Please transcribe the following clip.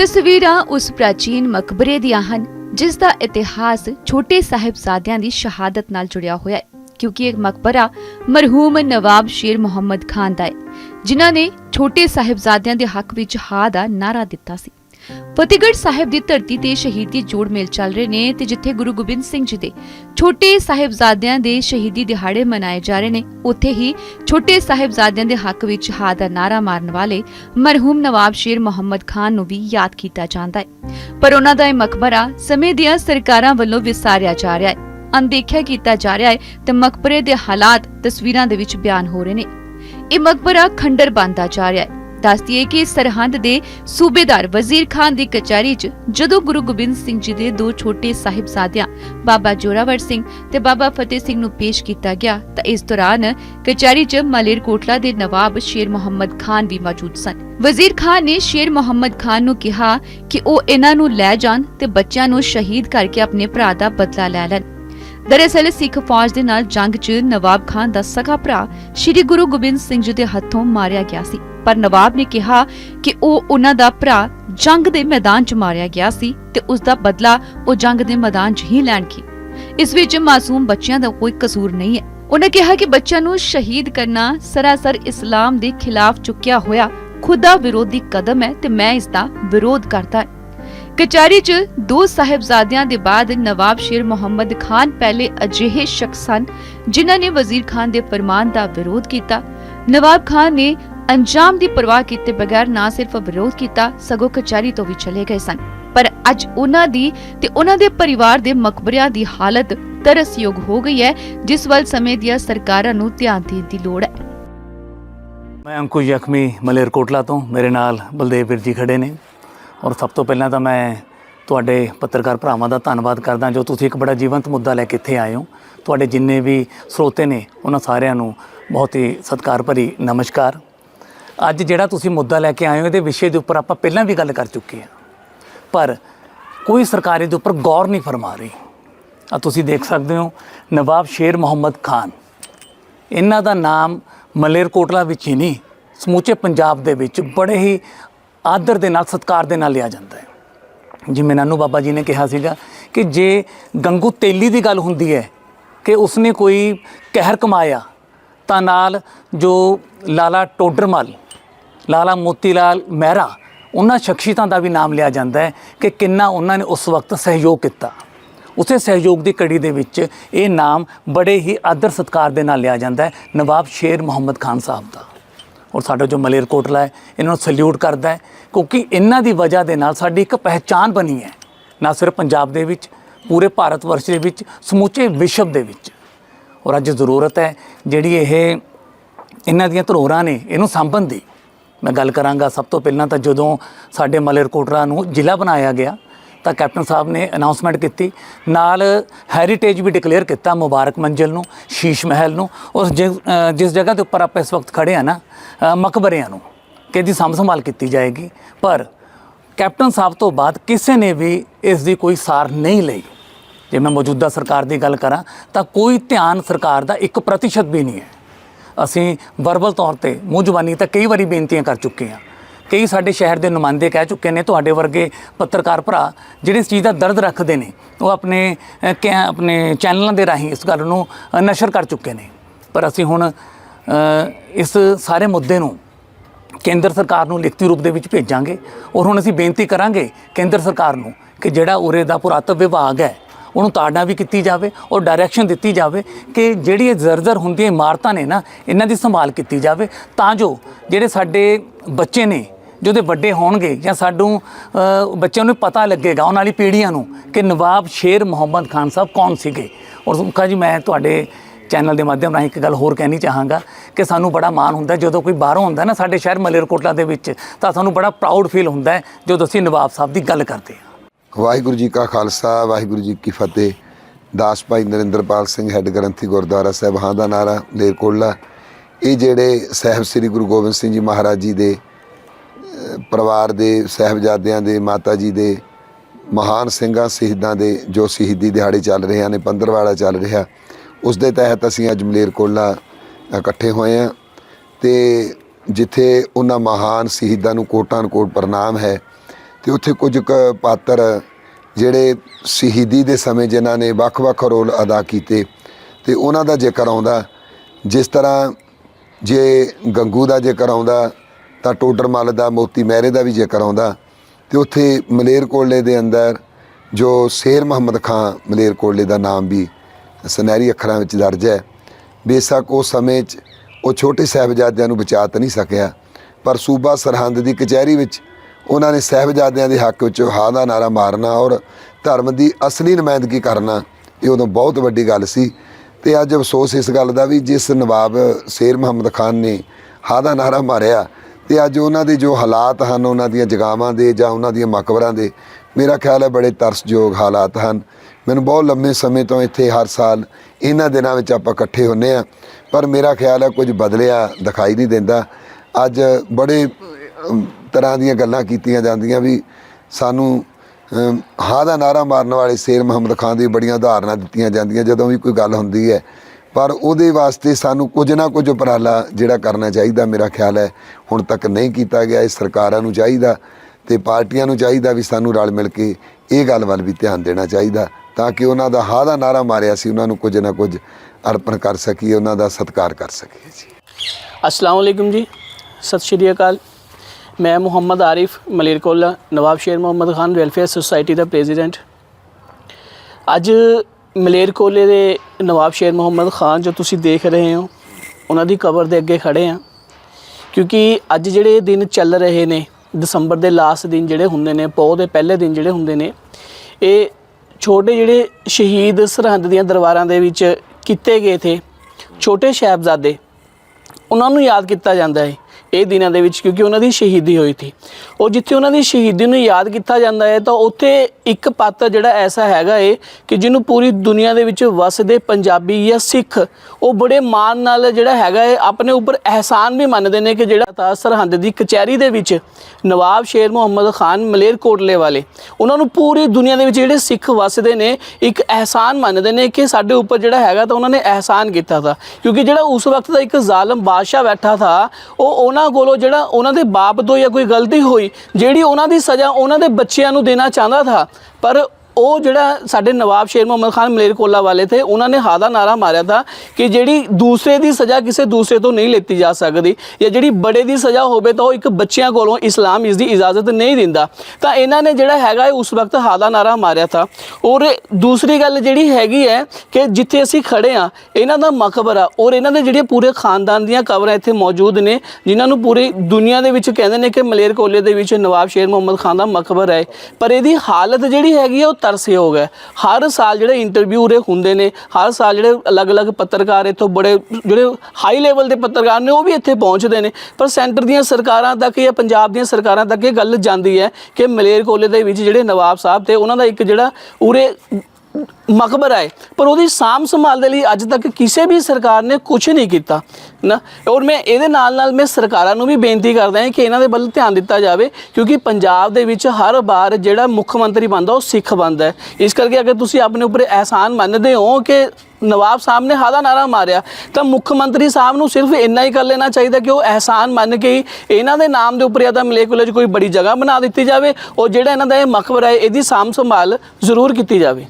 ਤਸਵੀਰਾਂ ਉਸ ਪ੍ਰਾਚੀਨ ਮਕਬਰੇ ਦੀਆਂ ਹਨ, ਜਿਸ ਦਾ ਇਤਿਹਾਸ ਛੋਟੇ ਸਾਹਿਬਜ਼ਾਦਿਆਂ ਦੀ ਸ਼ਹਾਦਤ ਨਾਲ ਜੁੜਿਆ ਹੋਇਆ ਹੈ, ਕਿਉਂਕਿ ਇਹ ਮਕਬਰਾ ਮਰਹੂਮ ਨਵਾਬ ਸ਼ੇਰ ਮੁਹੰਮਦ ਖਾਨ ਦਾ ਹੈ, ਜਿਨ੍ਹਾਂ ਨੇ ਛੋਟੇ ਸਾਹਿਬਜ਼ਾਦਿਆਂ ਦੇ ਹੱਕ ਵਿੱਚ ਹਾਂ ਦਾ ਨਾਰਾ ਦਿੱਤਾ ਸੀ। ਫਤਿਹਗੜ੍ਹ ਸਾਹਿਬ ਦੀ ਧਰਤੀ ਤੇ ਸ਼ਹੀਦੀ ਜੋੜ ਮੇਲ ਚੱਲ ਰਹੇ ਨੇ ਤੇ ਜਿੱਥੇ ਗੁਰੂ ਗੋਬਿੰਦ ਸਿੰਘ ਜੀ ਦੇ ਛੋਟੇ ਸਾਹਿਬਜ਼ਾਦਿਆਂ ਦੇ ਸ਼ਹੀਦੀ ਦਿਹਾੜੇ ਮਨਾਏ ਜਾ ਰਹੇ ਨੇ, ਉੱਥੇ ਹੀ ਛੋਟੇ ਸਾਹਿਬਜ਼ਾਦਿਆਂ ਦੇ ਹੱਕ ਵਿੱਚ ਹਾ ਦਾ ਨਾਰਾ ਮਾਰਨ ਵਾਲੇ ਮਰਹੂਮ ਨਵਾਬ ਸ਼ੇਰ ਮੁਹੰਮਦ ਖਾਨ ਨੂੰ ਵੀ ਯਾਦ ਕੀਤਾ ਜਾਂਦਾ ਹੈ। ਪਰ ਉਹਨਾਂ ਦਾ ਇਹ ਮਕਬਰਾ ਸਮੇਂ ਦੀਆਂ ਸਰਕਾਰਾਂ ਵੱਲੋਂ ਵਿਸਾਰਿਆ ਜਾ ਰਿਹਾ ਹੈ। ਅਣਦੇਖਿਆ ਕੀਤਾ ਜਾ ਰਿਹਾ ਹੈ ਤੇ ਮਕਬਰੇ ਦੇ ਹਾਲਾਤ ਤਸਵੀਰਾਂ ਦੇ ਵਿੱਚ ਬਿਆਨ ਹੋ ਰਹੇ ਨੇ। ਇਹ ਮਕਬਰਾ ਖੰਡਰ ਬਣਦਾ ਜਾ ਰਿਹਾ ਹੈ। ਦੱਸਦੀ ਕਿ ਸਰਹੰਦ ਦੇ ਸੂਬੇਦਾਰ ਵਜ਼ੀਰ ਖਾਨ ਦੀ ਕਚਹਿਰੀ 'ਚ ਜਦੋਂ ਗੁਰੂ ਗੋਬਿੰਦ ਸਿੰਘ ਜੀ ਦੇ ਦੋ ਛੋਟੇ ਸਾਹਿਬਜ਼ਾਦਿਆਂ, ਬਾਬਾ ਜੋਰਾਵਰ ਸਿੰਘ ਤੇ ਬਾਬਾ ਫਤਿਹ ਸਿੰਘ ਨੂੰ ਪੇਸ਼ ਕੀਤਾ ਗਿਆ, ਤਾਂ ਇਸ ਦੌਰਾਨ ਕਚਹਿਰੀ 'ਚ ਮਲੇਰਕੋਟਲਾ ਦੇ ਨਵਾਬ ਸ਼ੇਰ ਮੁਹੰਮਦ ਖਾਨ ਵੀ ਮੌਜੂਦ ਸਨ। ਵਜ਼ੀਰ ਖਾਨ ਨੇ ਸ਼ੇਰ ਮੁਹੰਮਦ ਖਾਨ ਨੂੰ ਕਿਹਾ ਕਿ ਉਹ ਇਹਨਾਂ ਨੂੰ ਲੈ ਜਾਣ ਤੇ ਬੱਚਿਆਂ ਨੂੰ ਸ਼ਹੀਦ ਕਰਕੇ ਆਪਣੇ ਭਰਾ ਦਾ ਬਦਲਾ ਲੈ ਲੈਣ। ਦਰਅਸਲ ਸਿੱਖ ਫੌਜ ਦੇ ਨਾਲ ਜੰਗ 'ਚ ਨਵਾਬ ਖਾਨ ਦਾ ਸਗਾ ਭਰਾ ਸ੍ਰੀ ਗੁਰੂ ਗੋਬਿੰਦ ਸਿੰਘ ਜੀ ਦੇ ਹੱਥੋਂ ਮਾਰਿਆ ਗਿਆ ਸੀ। ਪਰ ਨਵਾਬ ਨੇ ਕਿਹਾ ਕਿ ਉਹ ਉਹਨਾਂ ਦਾ ਭਰਾ ਜੰਗ ਦੇ ਮੈਦਾਨ 'ਚ ਮਾਰਿਆ ਗਿਆ ਸੀ ਤੇ ਉਸ ਦਾ ਬਦਲਾ ਉਹ ਜੰਗ ਦੇ ਮੈਦਾਨ 'ਚ ਹੀ ਲੈਣਗੇ ਇਸ ਵਿੱਚ ਮਾਸੂਮ ਬੱਚਿਆਂ ਦਾ ਕੋਈ ਕਸੂਰ ਨਹੀਂ ਹੈ। ਉਹਨਾਂ ਕਿਹਾ ਕਿ ਬੱਚਿਆਂ ਨੂੰ ਸ਼ਹੀਦ ਕਰਨਾ ਸਰਾਸਰ ਇਸਲਾਮ ਦੇ ਖਿਲਾਫ ਚੁੱਕਿਆ ਹੋਇਆ ਖੁਦਾ ਵਿਰੋਧੀ ਕਦਮ ਹੈ ਤੇ ਮੈਂ ਇਸ ਦਾ ਵਿਰੋਧ ਕਰਦਾ ਹਾਂ ਕਚਹਿਰੀ 'ਚ ਦੋ ਸਾਹਿਬਜ਼ਾਦਿਆਂ ਦੇ ਬਾਅਦ ਨਵਾਬ ਸ਼ੇਰ ਮੁਹੰਮਦ ਖਾਨ ਪਹਿਲੇ ਅਜਿਹੇ ਸ਼ਖਸ ਹਨ ਜਿਨ੍ਹਾਂ ਨੇ ਵਜ਼ੀਰ ਖਾਨ ਦੇ ਫਰਮਾਨ ਦਾ ਵਿਰੋਧ ਕੀਤਾ। ਨਵਾਬ ਖਾਨ ਨੇ ਅੰਜਾਮ ਦੀ ਪਰਵਾਹ ਕੀਤੇ ਬਗੈਰ ਨਾ ਸਿਰਫ ਵਿਰੋਧ ਕੀਤਾ, ਸਗੋਂ ਕਚਹਿਰੀ ਤੋਂ ਵੀ ਚਲੇ ਗਏ ਸਨ। ਪਰ ਅੱਜ ਉਹਨਾਂ ਦੀ ਤੇ ਉਹਨਾਂ ਦੇ ਪਰਿਵਾਰ ਦੇ ਮਕਬਰਿਆਂ ਦੀ ਹਾਲਤ ਤਰਸਯੋਗ ਹੋ ਗਈ ਹੈ, ਜਿਸ ਵੱਲ ਸਮੇਂ ਦੀਆਂ ਸਰਕਾਰਾਂ ਨੂੰ ਧਿਆਨ ਦੇਣ ਦੀ ਲੋੜ ਹੈ। ਮੈਂ ਅੰਕੁਸ਼ ਜ਼ਖਮੀ ਮਲੇਰਕੋਟਲਾ ਤੋਂ, ਮੇਰੇ ਨਾਲ ਬਲਦੇਵ ਵੀਰ ਜੀ ਖੜੇ ਨੇ। ਔਰ ਸਭ ਤੋਂ ਪਹਿਲਾਂ ਤਾਂ ਮੈਂ ਤੁਹਾਡੇ ਪੱਤਰਕਾਰ ਭਰਾਵਾਂ ਦਾ ਧੰਨਵਾਦ ਕਰਦਾ ਜੋ ਤੁਸੀਂ ਇੱਕ ਬੜਾ ਜੀਵੰਤ ਮੁੱਦਾ ਲੈ ਕੇ ਇੱਥੇ ਆਏ ਹੋ। ਤੁਹਾਡੇ ਜਿੰਨੇ ਵੀ ਸਰੋਤੇ ਨੇ, ਉਹਨਾਂ ਸਾਰਿਆਂ ਨੂੰ ਬਹੁਤ ਹੀ ਸਤਿਕਾਰ ਭਰੀ ਨਮਸਕਾਰ। ਅੱਜ ਜਿਹੜਾ ਤੁਸੀਂ ਮੁੱਦਾ ਲੈ ਕੇ ਆਏ ਹੋ, ਇਹਦੇ ਵਿਸ਼ੇ ਦੇ ਉੱਪਰ ਆਪਾਂ ਪਹਿਲਾਂ ਵੀ ਗੱਲ ਕਰ ਚੁੱਕੇ ਹਾਂ। ਪਰ ਕੋਈ ਸਰਕਾਰ ਇਹਦੇ ਉੱਪਰ ਗੌਰ ਨਹੀਂ ਫਰਮਾ ਰਹੀ। ਆ ਤੁਸੀਂ ਦੇਖ ਸਕਦੇ ਹੋ, ਨਵਾਬ ਸ਼ੇਰ ਮੁਹੰਮਦ ਖਾਨ। ਇਹਨਾਂ ਦਾ ਨਾਮ ਮਲੇਰਕੋਟਲਾ ਵਿੱਚ ਹੀ ਨਹੀਂ, ਸਮੂਚੇ ਪੰਜਾਬ ਦੇ ਵਿੱਚ ਬੜੇ ਹੀ ਆਦਰ ਦੇ ਨਾਲ, ਸਤਿਕਾਰ ਦੇ ਨਾਲ ਲਿਆ ਜਾਂਦਾ ਹੈ। ਜਿਵੇਂ ਨਾਨੂ ਬਾਬਾ ਜੀ ਨੇ ਕਿਹਾ ਸੀਗਾ ਕਿ ਜੇ ਗੰਗੂ ਤੇਲੀ ਦੀ ਗੱਲ ਹੁੰਦੀ ਹੈ ਕਿ ਉਸਨੇ ਕੋਈ ਕਹਿਰ ਕਮਾਇਆ, ਤਾਂ ਨਾਲ ਜੋ ਲਾਲਾ ਟੋਡਰਮਲ, ਲਾਲਾ ਮੋਤੀ ਲਾਲ ਮਹਿਰਾ, ਉਹਨਾਂ ਸ਼ਖਸੀਅਤਾਂ ਦਾ ਵੀ ਨਾਮ ਲਿਆ ਜਾਂਦਾ ਹੈ ਕਿ ਕਿੰਨਾ ਉਹਨਾਂ ਨੇ ਉਸ ਵਕਤ ਸਹਿਯੋਗ ਕੀਤਾ। ਉਸੇ ਸਹਿਯੋਗ ਦੀ ਕੜੀ ਦੇ ਵਿੱਚ ਇਹ ਨਾਮ ਬੜੇ ਹੀ ਆਦਰ ਸਤਿਕਾਰ ਦੇ ਨਾਲ ਲਿਆ ਜਾਂਦਾ ਹੈ, ਨਵਾਬ ਸ਼ੇਰ ਮੁਹੰਮਦ ਖਾਨ ਸਾਹਿਬ ਦਾ। ਔਰ ਸਾਡਾ ਜੋ ਮਲੇਰਕੋਟਲਾ ਹੈ, ਇਹਨਾਂ ਨੂੰ ਸਲੂਟ ਕਰਦਾ ਹੈ, ਕਿਉਂਕਿ ਇਹਨਾਂ ਦੀ ਵਜ੍ਹਾ ਦੇ ਨਾਲ ਸਾਡੀ ਇੱਕ ਪਹਿਚਾਨ ਬਣੀ ਹੈ, ਨਾ ਸਿਰਫ ਪੰਜਾਬ ਦੇ ਵਿੱਚ, ਪੂਰੇ ਭਾਰਤ ਵਰਸ਼ ਦੇ ਵਿੱਚ, ਸਮੁੱਚੇ ਵਿਸ਼ਵ ਦੇ ਵਿੱਚ। ਔਰ ਅੱਜ ਜ਼ਰੂਰਤ ਹੈ ਜਿਹੜੀ ਇਹ ਇਹਨਾਂ ਦੀਆਂ ਧਰੋਹਰਾਂ ਨੇ ਇਹਨੂੰ ਸਾਂਭਣ ਦੀ। ਮੈਂ ਗੱਲ ਕਰਾਂਗਾ ਸਭ ਤੋਂ ਪਹਿਲਾਂ ਤਾਂ ਜਦੋਂ ਸਾਡੇ ਮਲੇਰਕੋਟਲਾ ਨੂੰ ਜ਼ਿਲ੍ਹਾ ਬਣਾਇਆ ਗਿਆ ਤਾਂ ਕੈਪਟਨ ਸਾਹਿਬ ਨੇ ਅਨਾਉਂਸਮੈਂਟ ਕੀਤੀ। ਨਾਲ ਹੈਰੀਟੇਜ ਵੀ ਡਿਕਲੇਅਰ ਕੀਤਾ ਮੁਬਾਰਕ ਮੰਜ਼ਿਲ ਨੂੰ, ਸ਼ੀਸ਼ ਮਹਿਲ ਨੂੰ। ਔਰ ਜਿਸ ਜਿਸ ਜਗ੍ਹਾ ਦੇ ਉੱਪਰ ਆਪਾਂ ਇਸ ਵਕਤ ਖੜੇ ਆ ਨਾ ਮਕਬਰਿਆਂ ਨੂੰ, ਕਿ ਇਹਦੀ ਸਾਂਭ ਸੰਭਾਲ ਕੀਤੀ ਜਾਏਗੀ। ਪਰ ਕੈਪਟਨ ਸਾਹਿਬ ਤੋਂ ਬਾਅਦ ਕਿਸੇ ਨੇ ਵੀ ਇਸ ਦੀ ਕੋਈ ਸਾਰ ਨਹੀਂ ਲਈ। ਜੇ ਮੈਂ ਮੌਜੂਦਾ ਸਰਕਾਰ ਦੀ ਗੱਲ ਕਰਾਂ, ਤਾਂ ਕੋਈ ਧਿਆਨ ਸਰਕਾਰ ਦਾ 1% ਵੀ ਨਹੀਂ ਹੈ। ਅਸੀਂ ਵਰਬਲ ਤੌਰ ਤੇ ਮੂੰਹ ਜ਼ੁਬਾਨੀ ਤਾਂ ਕਈ ਵਾਰੀ ਬੇਨਤੀਆਂ ਕਰ ਚੁੱਕੇ ਹਾਂ। ਕਈ ਸਾਡੇ ਸ਼ਹਿਰ ਦੇ ਨੁਮਾਇੰਦੇ ਕਹਿ ਚੁੱਕੇ ਨੇ ਤੁਹਾਡੇ ਵਰਗੇ ਪੱਤਰਕਾਰ ਭਰਾ ਜਿਹੜੇ ਇਸ ਚੀਜ਼ ਦਾ ਦਰਦ ਰੱਖਦੇ ਨੇ ਉਹ ਆਪਣੇ ਅ, ਆਪਣੇ ਚੈਨਲਾਂ ਦੇ ਰਾਹੀਂ ਇਸ ਗੱਲ ਨੂੰ ਨਸ਼ਰ ਕਰ ਚੁੱਕੇ ਨੇ। ਪਰ ਅਸੀਂ ਹੁਣ ਇਸ ਸਾਰੇ ਮੁੱਦੇ ਨੂੰ ਕੇਂਦਰ ਸਰਕਾਰ ਨੂੰ ਲਿਖਤੀ ਰੂਪ ਦੇ ਵਿੱਚ ਭੇਜਾਂਗੇ ਔਰ ਹੁਣ ਅਸੀਂ ਬੇਨਤੀ ਕਰਾਂਗੇ ਕੇਂਦਰ ਸਰਕਾਰ ਨੂੰ ਕਿ ਜਿਹੜਾ ਉਰੇ ਦਾ ਪੁਰਾਤਵ ਵਿਭਾਗ ਹੈ ਉਹਨੂੰ ਤਾੜਨਾ ਵੀ ਕੀਤੀ ਜਾਵੇ ਔਰ ਡਾਇਰੈਕਸ਼ਨ ਦਿੱਤੀ ਜਾਵੇ ਕਿ ਜਿਹੜੀ ਇਹ ਜ਼ਰਜ਼ਰ ਹੁੰਦੀਆਂ ਇਮਾਰਤਾਂ ਨੇ ਨਾ ਇਹਨਾਂ ਦੀ ਸੰਭਾਲ ਕੀਤੀ ਜਾਵੇ ਤਾਂ ਜੋ ਜਿਹੜੇ ਸਾਡੇ ਬੱਚੇ ਨੇ ਜਦੋਂ ਵੱਡੇ ਹੋਣਗੇ ਜਾਂ ਸਾਨੂੰ ਬੱਚਿਆਂ ਨੂੰ ਪਤਾ ਲੱਗੇਗਾ, ਉਹਨਾਂ ਵਾਲੀ ਪੀੜ੍ਹੀਆਂ ਨੂੰ ਕਿ ਨਵਾਬ ਸ਼ੇਰ ਮੁਹੰਮਦ ਖਾਨ ਸਾਹਿਬ ਕੌਣ ਸੀਗੇ। ਔਰ ਸੁਖਾ ਜੀ, ਮੈਂ ਤੁਹਾਡੇ ਚੈਨਲ ਦੇ ਮਾਧਿਅਮ ਰਾਹੀਂ ਇੱਕ ਗੱਲ ਹੋਰ ਕਹਿਣੀ ਚਾਹਾਂਗਾ ਕਿ ਸਾਨੂੰ ਬੜਾ ਮਾਣ ਹੁੰਦਾ ਜਦੋਂ ਕੋਈ ਬਾਹਰੋਂ ਹੁੰਦਾ ਨਾ ਸਾਡੇ ਸ਼ਹਿਰ ਮਲੇਰਕੋਟਲਾ ਦੇ ਵਿੱਚ, ਤਾਂ ਸਾਨੂੰ ਬੜਾ ਪ੍ਰਾਊਡ ਫੀਲ ਹੁੰਦਾ ਹੈ ਜਦੋਂ ਅਸੀਂ ਨਵਾਬ ਸਾਹਿਬ ਦੀ ਗੱਲ ਕਰਦੇ ਹਾਂ। ਵਾਹਿਗੁਰੂ ਜੀ ਕਾ ਖਾਲਸਾ, ਵਾਹਿਗੁਰੂ ਜੀ ਕੀ ਫਤਿਹ। ਦਾਸ ਭਾਈ ਨਰਿੰਦਰਪਾਲ ਸਿੰਘ ਹੈੱਡ ਗ੍ਰੰਥੀ ਗੁਰਦੁਆਰਾ ਸਾਹਿਬਾਨ ਦਾ ਨਾਰਾ, ਲੇਰਕੋਟਲਾ। ਇਹ ਜਿਹੜੇ ਸਾਹਿਬ ਸ੍ਰੀ ਗੁਰੂ ਗੋਬਿੰਦ ਸਿੰਘ ਜੀ ਮਹਾਰਾਜ ਜੀ ਦੇ ਪਰਿਵਾਰ ਦੇ ਸਾਹਿਬਜ਼ਾਦਿਆਂ ਦੇ, ਮਾਤਾ ਜੀ ਦੇ, ਮਹਾਨ ਸਿੰਘਾਂ, ਸ਼ਹੀਦਾਂ ਦੇ ਜੋ ਸ਼ਹੀਦੀ ਦਿਹਾੜੇ ਚੱਲ ਰਹੇ ਹਨ, ਪੰਦਰਵਾੜਾ ਚੱਲ ਰਿਹਾ, ਉਸ ਦੇ ਤਹਿਤ ਅਸੀਂ ਅੱਜ ਮਲੇਰਕੋਲਾ ਇਕੱਠੇ ਹੋਏ ਹਾਂ ਤੇ ਜਿੱਥੇ ਉਹਨਾਂ ਮਹਾਨ ਸ਼ਹੀਦਾਂ ਨੂੰ ਕੋਟਾਂ ਕੋਟ ਪ੍ਰਣਾਮ ਹੈ ਤੇ ਉੱਥੇ ਕੁਝ ਕੁ ਪਾਤਰ ਜਿਹੜੇ ਸ਼ਹੀਦੀ ਦੇ ਸਮੇਂ ਜਿਨ੍ਹਾਂ ਨੇ ਵੱਖ-ਵੱਖ ਰੋਲ ਅਦਾ ਕੀਤੇ ਤੇ ਉਹਨਾਂ ਦਾ ਜ਼ਿਕਰ ਆਉਂਦਾ, ਜਿਸ ਤਰ੍ਹਾਂ ਜੇ ਗੰਗੂ ਦਾ ਜ਼ਿਕਰ ਆਉਂਦਾ ਤਾਂ ਟੋਡਰਮਲ ਦਾ, ਮੋਤੀ ਮਹਿਰੇ ਦਾ ਵੀ ਜ਼ਿਕਰ ਆਉਂਦਾ। ਤੇ ਉੱਥੇ ਮਲੇਰਕੋਟਲੇ ਦੇ ਅੰਦਰ ਜੋ ਸ਼ੇਰ ਮੁਹੰਮਦ ਖਾਂ ਮਲੇਰਕੋਟਲੇ ਦਾ ਨਾਮ ਵੀ ਸੁਨਹਿਰੀ ਅੱਖਰਾਂ ਵਿੱਚ ਦਰਜ ਹੈ, ਬੇਸ਼ੱਕ ਉਸ ਸਮੇਂ 'ਚ ਉਹ ਛੋਟੇ ਸਾਹਿਬਜ਼ਾਦਿਆਂ ਨੂੰ ਬਚਾ ਤਾਂ ਨਹੀਂ ਸਕਿਆ। ਪਰ ਸੂਬਾ ਸਰਹੰਦ ਦੀ ਕਚਹਿਰੀ ਵਿੱਚ ਉਹਨਾਂ ਨੇ ਸਾਹਿਬਜ਼ਾਦਿਆਂ ਦੇ ਹੱਕ ਵਿੱਚ ਹਾਂ ਦਾ ਨਾਰਾ ਮਾਰਨਾ ਔਰ ਧਰਮ ਦੀ ਅਸਲੀ ਨੁਮਾਇੰਦਗੀ ਕਰਨਾ, ਇਹ ਉਦੋਂ ਬਹੁਤ ਵੱਡੀ ਗੱਲ ਸੀ। ਤੇ ਅੱਜ ਅਫਸੋਸ ਇਸ ਗੱਲ ਦਾ ਵੀ ਜਿਸ ਨਵਾਬ ਸ਼ੇਰ ਮੁਹੰਮਦ ਖਾਨ ਨੇ ਹਾਂ ਦਾ ਨਾਰਾ ਮਾਰਿਆ ਤੇ ਅੱਜ ਉਹਨਾਂ ਦੇ ਜੋ ਹਾਲਾਤ ਹਨ, ਉਹਨਾਂ ਦੀਆਂ ਜਗਾਵਾਂ ਦੇ ਜਾਂ ਉਹਨਾਂ ਦੀਆਂ ਮਕਬਰਾਂ ਦੇ, ਮੇਰਾ ਖਿਆਲ ਹੈ ਬੜੇ ਤਰਸਯੋਗ ਹਾਲਾਤ ਹਨ। ਮੈਨੂੰ ਬਹੁਤ ਲੰਮੇ ਸਮੇਂ ਤੋਂ ਇੱਥੇ ਹਰ ਸਾਲ ਇਹਨਾਂ ਦਿਨਾਂ ਵਿੱਚ ਆਪਾਂ ਇਕੱਠੇ ਹੁੰਨੇ ਆ, ਪਰ ਮੇਰਾ ਖਿਆਲ ਹੈ ਕੁਝ ਬਦਲਿਆ ਦਿਖਾਈ ਨਹੀਂ ਦਿੰਦਾ। ਅੱਜ ਬੜੇ ਤਰ੍ਹਾਂ ਦੀਆਂ ਗੱਲਾਂ ਕੀਤੀਆਂ ਜਾਂਦੀਆਂ ਵੀ ਸਾਨੂੰ ਹਾਂ ਦਾ ਨਾਰਾ ਮਾਰਨ ਵਾਲੇ ਸ਼ੇਰ ਮੁਹੰਮਦ ਖਾਨ ਦੀ ਬੜੀਆਂ ਉਦਾਹਰਨਾਂ ਦਿੱਤੀਆਂ ਜਾਂਦੀਆਂ, ਜਦੋਂ ਵੀ ਕੋਈ ਗੱਲ ਹੁੰਦੀ ਹੈ। ਪਰ ਉਹਦੇ ਵਾਸਤੇ ਸਾਨੂੰ ਕੁਝ ਨਾ ਕੁਝ ਉਪਰਾਲਾ ਜਿਹੜਾ ਕਰਨਾ ਚਾਹੀਦਾ ਮੇਰਾ ਖਿਆਲ ਹੈ। ਹੁਣ ਤੱਕ ਨਹੀਂ ਕੀਤਾ ਗਿਆ, ਇਹ ਸਰਕਾਰਾਂ ਨੂੰ ਚਾਹੀਦਾ ਤੇ ਪਾਰਟੀਆਂ ਨੂੰ ਚਾਹੀਦਾ ਵੀ ਸਾਨੂੰ ਰਲ ਮਿਲ ਕੇ ਇਹ ਗੱਲ ਵੱਲ ਵੀ ਧਿਆਨ ਦੇਣਾ ਚਾਹੀਦਾ ਤਾਂ ਕਿ ਉਹਨਾਂ ਦਾ ਹਾਂ ਦਾ ਨਾਰਾ ਮਾਰਿਆ ਸੀ, ਉਹਨਾਂ ਨੂੰ ਕੁਝ ਨਾ ਕੁਝ ਅਰਪਣ ਕਰ ਸਕੀਏ, ਉਹਨਾਂ ਦਾ ਸਤਿਕਾਰ ਕਰ ਸਕੀਏ ਜੀ। ਅਸਲਾਮ ਵਾਲੇਕੁਮ ਜੀ, ਸਤਿ ਸ਼੍ਰੀ ਅਕਾਲ। ਮੈਂ ਮੁਹੰਮਦ ਆਰਿਫ ਮਲੇਰਕੋਲਾ ਨਵਾਬ ਸ਼ੇਰ ਮੁਹੰਮਦ ਖਾਨ, ਵੈਲਫੇਅਰ ਸੁਸਾਇਟੀ ਦਾ ਪ੍ਰੈਜ਼ੀਡੈਂਟ। ਅੱਜ ਮਲੇਰਕੋਲੇ ਦੇ ਨਵਾਬ ਸ਼ੇਰ ਮੁਹੰਮਦ ਖਾਨ ਜੋ ਤੁਸੀਂ ਦੇਖ ਰਹੇ ਹੋ, ਉਹਨਾਂ ਦੀ ਕਬਰ ਦੇ ਅੱਗੇ ਖੜੇ ਆ। ਕਿਉਂਕਿ ਅੱਜ ਜਿਹੜੇ ਦਿਨ ਚੱਲ ਰਹੇ ਨੇ, ਦਸੰਬਰ ਦੇ ਲਾਸਟ ਦਿਨ ਜਿਹੜੇ ਹੁੰਦੇ ਨੇ ਪੌ ਦੇ ਪਹਿਲੇ ਦਿਨ ਜਿਹੜੇ ਹੁੰਦੇ ਨੇ, ਇਹ ਛੋਟੇ ਜਿਹੜੇ ਸ਼ਹੀਦ ਸਰਹੰਦ ਦੀਆਂ ਦਰਬਾਰਾਂ ਦੇ ਵਿੱਚ ਕੀਤੇ ਗਏ ਥੇ, ਛੋਟੇ ਸਾਹਿਬਜ਼ਾਦੇ, ਉਹਨਾਂ ਨੂੰ ਯਾਦ ਕੀਤਾ ਜਾਂਦਾ ਹੈ। ਇਹ ਦਿਨਾਂ ਦੇ ਵਿੱਚ ਕਿਉਂਕਿ ਉਹਨਾਂ ਦੀ ਸ਼ਹੀਦੀ ਹੋਈ ਸੀ। ਉਹ ਜਿੱਥੇ ਉਹਨਾਂ ਦੀ ਸ਼ਹੀਦੀ ਨੂੰ ਯਾਦ ਕੀਤਾ ਜਾਂਦਾ ਹੈ, ਤਾਂ ਉੱਥੇ ਇੱਕ ਪਾਤਰ ਜਿਹੜਾ ਐਸਾ ਹੈਗਾ ਏ ਕਿ ਜਿਹਨੂੰ ਪੂਰੀ ਦੁਨੀਆ ਦੇ ਵਿੱਚ ਵਸਦੇ ਪੰਜਾਬੀ ਜਾਂ ਸਿੱਖ, ਉਹ ਬੜੇ ਮਾਣ ਨਾਲ ਜਿਹੜਾ ਹੈਗਾ ਏ, ਆਪਣੇ ਉੱਪਰ ਅਹਿਸਾਨ ਵੀ ਮੰਨਦੇ ਨੇ ਕਿ ਜਿਹੜਾ ਤਾਂ ਸਰਹੰਦ ਦੀ ਕਚਹਿਰੀ ਦੇ ਵਿੱਚ ਨਵਾਬ ਸ਼ੇਰ ਮੁਹੰਮਦ ਖਾਨ ਮਲੇਰਕੋਟਲੇ ਵਾਲੇ, ਉਹਨਾਂ ਨੂੰ ਪੂਰੀ ਦੁਨੀਆ ਦੇ ਵਿੱਚ ਜਿਹੜੇ ਸਿੱਖ ਵਸਦੇ ਨੇ, ਇੱਕ ਅਹਿਸਾਨ ਮੰਨਦੇ ਨੇ ਕਿ ਸਾਡੇ ਉੱਪਰ ਜਿਹੜਾ ਹੈਗਾ ਤਾਂ ਉਹਨਾਂ ਨੇ ਅਹਿਸਾਨ ਕੀਤਾ था ਕਿਉਂਕਿ ਜਿਹੜਾ ਉਸ ਵਕਤ ਦਾ ਇੱਕ ਜ਼ਾਲਮ ਬਾਦਸ਼ਾਹ ਬੈਠਾ ਥਾ ਉਹ ਉਹਨਾਂ ਕੋਲੋਂ ਜਿਹੜਾ ਉਹਨਾਂ ਦੇ ਬਾਪ ਤੋਂ ਜਾਂ ਕੋਈ ਗਲਤੀ ਹੋਈ, ਜਿਹੜੀ ਉਹਨਾਂ ਦੀ ਸਜ਼ਾ ਉਹਨਾਂ ਦੇ ਬੱਚਿਆਂ ਨੂੰ ਦੇਣਾ ਚਾਹੁੰਦਾ ਥਾ, ਪਰ ਉਹ ਜਿਹੜਾ ਸਾਡੇ ਨਵਾਬ ਸ਼ੇਰ ਮੁਹੰਮਦ ਖਾਨ ਮਲੇਰਕੋਲਾ ਵਾਲੇ ਥੇ, ਉਹਨਾਂ ਨੇ ਹਾਦਾ ਨਾਰਾ ਮਾਰਿਆ ਥਾ ਕਿ ਜਿਹੜੀ ਦੂਸਰੇ ਦੀ ਸਜ਼ਾ ਕਿਸੇ ਦੂਸਰੇ ਤੋਂ ਨਹੀਂ ਲੈਤੀ ਜਾ ਸਕਦੀ ਜਾਂ ਜਿਹੜੀ ਬੜੇ ਦੀ ਸਜ਼ਾ ਹੋਵੇ ਤਾਂ ਉਹ ਇੱਕ ਬੱਚਿਆਂ ਕੋਲੋਂ ਇਸਲਾਮ ਇਸ ਦੀ ਇਜਾਜ਼ਤ ਨਹੀਂ ਦਿੰਦਾ। ਤਾਂ ਇਹਨਾਂ ਨੇ ਜਿਹੜਾ ਹੈਗਾ ਉਸ ਵਕਤ ਹਾਦਾ ਨਾਰਾ ਮਾਰਿਆ ਥਾ। ਔਰ ਦੂਸਰੀ ਗੱਲ ਜਿਹੜੀ ਹੈਗੀ ਹੈ ਕਿ ਜਿੱਥੇ ਅਸੀਂ ਖੜੇ ਆ ਇਹਨਾਂ ਦਾ ਮਕਬਰਾ ਔਰ ਇਹਨਾਂ ਦੇ ਜਿਹੜੇ ਪੂਰੇ ਖਾਨਦਾਨ ਦੀਆਂ ਕਬਰਾਂ ਇੱਥੇ ਮੌਜੂਦ ਨੇ, ਜਿਨ੍ਹਾਂ ਨੂੰ ਪੂਰੀ ਦੁਨੀਆ ਦੇ ਵਿੱਚ ਕਹਿੰਦੇ ਨੇ ਕਿ ਮਲੇਰਕੋਟਲੇ ਦੇ ਵਿੱਚ ਨਵਾਬ ਸ਼ੇਰ ਮੁਹੰਮਦ ਖਾਨ ਦਾ ਮਕਬਰਾ ਹੈ। ਪਰ ਇਹਦੀ ਹਾਲਤ ਜਿਹੜੀ ਹੈਗੀ ਹੈ ਉਹ ਤਰਸਯੋਗ ਹੈ ਹਰ ਸਾਲ ਜਿਹੜੇ ਇੰਟਰਵਿਊ ਉਰੇ ਹੁੰਦੇ ਨੇ, ਹਰ ਸਾਲ ਜਿਹੜੇ ਅਲੱਗ-ਅਲੱਗ ਪੱਤਰਕਾਰ ਇੱਥੋਂ ਬੜੇ, ਜਿਹੜੇ ਹਾਈ ਲੈਵਲ ਦੇ ਪੱਤਰਕਾਰ ਨੇ, ਉਹ ਵੀ ਇੱਥੇ ਪਹੁੰਚਦੇ ਨੇ। ਪਰ ਸੈਂਟਰ ਦੀਆਂ ਸਰਕਾਰਾਂ ਤੱਕ ਜਾਂ ਪੰਜਾਬ ਦੀਆਂ ਸਰਕਾਰਾਂ ਤੱਕ ਇਹ ਗੱਲ ਜਾਂਦੀ ਹੈ ਕਿ ਮਲੇਰਕੋਟਲੇ ਦੇ ਵਿੱਚ ਜਿਹੜੇ ਨਵਾਬ ਸਾਹਿਬ ਤੇ ਉਹਨਾਂ ਦਾ ਇੱਕ ਜਿਹੜਾ ਉਰੇ ਮਕਬਰਾ ਹੈ। ਪਰ ਉਹਦੀ ਸਾਂਭ ਸੰਭਾਲ ਦੇ ਲਈ ਅੱਜ ਤੱਕ ਕਿਸੇ ਵੀ ਸਰਕਾਰ ਨੇ ਕੁਝ ਨਹੀਂ ਕੀਤਾ। ਨਾ, ਔਰ ਮੈਂ ਇਹਦੇ ਨਾਲ ਨਾਲ ਮੈਂ ਸਰਕਾਰਾਂ ਨੂੰ ਵੀ ਬੇਨਤੀ ਕਰਦਾ ਹਾਂ ਕਿ ਇਹਨਾਂ ਦੇ ਵੱਲ ਧਿਆਨ ਦਿੱਤਾ ਜਾਵੇ, ਕਿਉਂਕਿ ਪੰਜਾਬ ਦੇ ਵਿੱਚ ਹਰ ਵਾਰ ਜਿਹੜਾ ਮੁੱਖ ਮੰਤਰੀ ਬਣਦਾ, ਉਹ ਸਿੱਖ ਬਣਦਾ ਹੈ। ਇਸ ਕਰਕੇ ਅਗਰ ਤੁਸੀਂ ਆਪਣੇ ਉੱਪਰ ਅਹਿਸਾਨ ਮੰਨਦੇ ਹੋ ਕਿ ਨਵਾਬ ਸਾਹਿਬ ਨੇ ਹਾਦਾ ਨਾਰਾ ਮਾਰਿਆ, ਤਾਂ ਮੁੱਖ ਮੰਤਰੀ ਸਾਹਿਬ ਨੂੰ ਸਿਰਫ ਇੰਨਾ ਹੀ ਕਰ ਲੈਣਾ ਚਾਹੀਦਾ ਕਿ ਉਹ ਅਹਿਸਾਨ ਮੰਨ ਕੇ ਹੀ ਇਹਨਾਂ ਦੇ ਨਾਮ ਦੇ ਉੱਪਰ ਜਾਂ ਤਾਂ ਮਲੇਕੁਲੇ 'ਚ ਕੋਈ ਬੜੀ ਜਗ੍ਹਾ ਬਣਾ ਦਿੱਤੀ ਜਾਵੇ, ਔਰ ਜਿਹੜਾ ਇਹਨਾਂ ਦਾ ਇਹ ਮਕਬਰਾ ਹੈ, ਇਹਦੀ ਸਾਂਭ ਸੰਭਾਲ ਜ਼ਰੂਰ ਕੀਤੀ ਜਾਵੇ।